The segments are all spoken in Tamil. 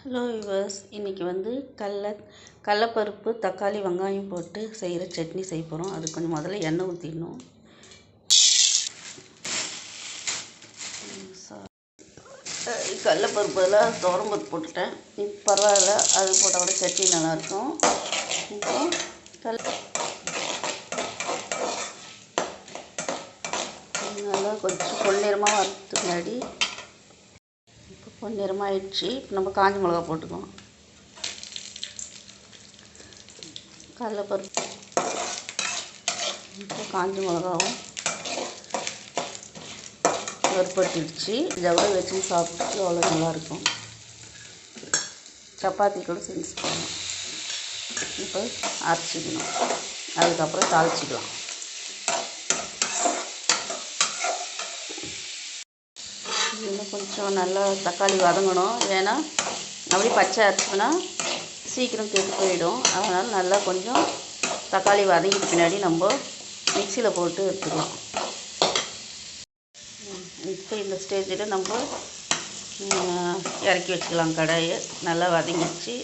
ஹலோ யுவர்ஸ் இன்றைக்கி வந்து கடல கடலப்பருப்பு தக்காளி வெங்காயம் போட்டு செய்கிற சட்னி செய்ய போகிறோம் அதுக்கு கொஞ்சம் முதல்ல எண்ணெய் ஊற்றிடணும் கடலப்பருப்பு எல்லாம் துவரம்பருப்பு போட்டுட்டேன். இப்போ பரவாயில்ல அது போட்டால் கூட சட்னி நல்லாயிருக்கும். இப்போ கல் நல்லா கொஞ்சம் பொன்னிறமாக வரத்துக்கு பின்னாடி இப்போ பொன்னிறமாக ஆயிடுச்சு. இப்போ நம்ம காஞ்ச மிளகா போட்டுக்குவோம் கடலை பருப்பு. இப்போ காஞ்ச மிளகாவும் வறுப்பட்டுடுச்சு இதை வச்சு சாப்பிட்டு அவ்வளோ நல்லாயிருக்கும் சப்பாத்தி கூட செஞ்சு இப்போ அரைச்சிக்கணும் அதுக்கப்புறம் தாளிச்சிக்கலாம் இன்னும் கொஞ்சம் நல்லா தக்காளி வதங்கணும். ஏன்னா அப்படி பச்சை அரைச்சோன்னா சீக்கிரம் கெட்டு போயிடும். அதனால் நல்லா கொஞ்சம் தக்காளி வதங்கிட்டு பின்னாடி நம்ம மிக்சியில் போட்டு எடுத்துக்கலாம். இப்போ இந்த ஸ்டேஜில் நம்ம இறக்கி வச்சுக்கலாம் கடாயை. நல்லா வதங்கிச்சு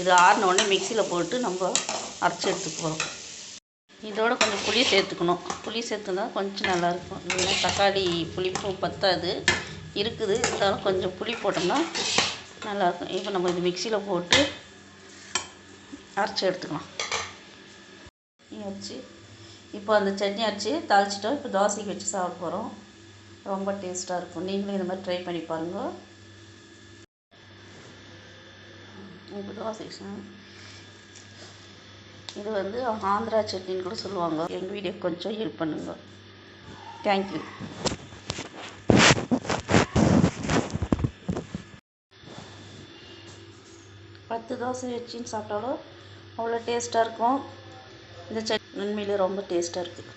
இது ஆறினோடனே மிக்சியில் போட்டு நம்ம அரைச்சி எடுத்துக்குவோம் இதோட கொஞ்சம் புளி சேர்த்துக்கணும். புளி சேர்த்துனா கொஞ்சம் நல்லாயிருக்கும் இல்லைன்னா தக்காளி புளிப்பும் பத்தாது. இருக்குது. இருந்தாலும் கொஞ்சம் புளி போட்டோம்னா நல்லாயிருக்கும். இப்போ நம்ம இது மிக்சியில் போட்டு அரைச்சி எடுத்துக்கலாம். அரைச்சி இப்போ அந்த சட்னி அரைச்சி தாளிச்சிட்டோம். இப்போ தோசைக்கு வச்சு சாப்பிட போகிறோம் ரொம்ப டேஸ்ட்டாக இருக்கும். நீங்களும் இந்த மாதிரி ட்ரை பண்ணி பாருங்கள் இப்போ தோசை இது வந்து ஆந்திரா சட்னின்னு கூட சொல்லுவாங்க. எங்கள் வீடியோ கொஞ்சம் ஹெல்ப் பண்ணுங்க. தேங்க்யூ பத்து தோசை வச்சுன்னு சாப்பிட்டாலும் அவ்வளோ டேஸ்ட்டாக இருக்கும். இந்த சட்னி உண்மையிலே ரொம்ப டேஸ்ட்டாக இருக்குது.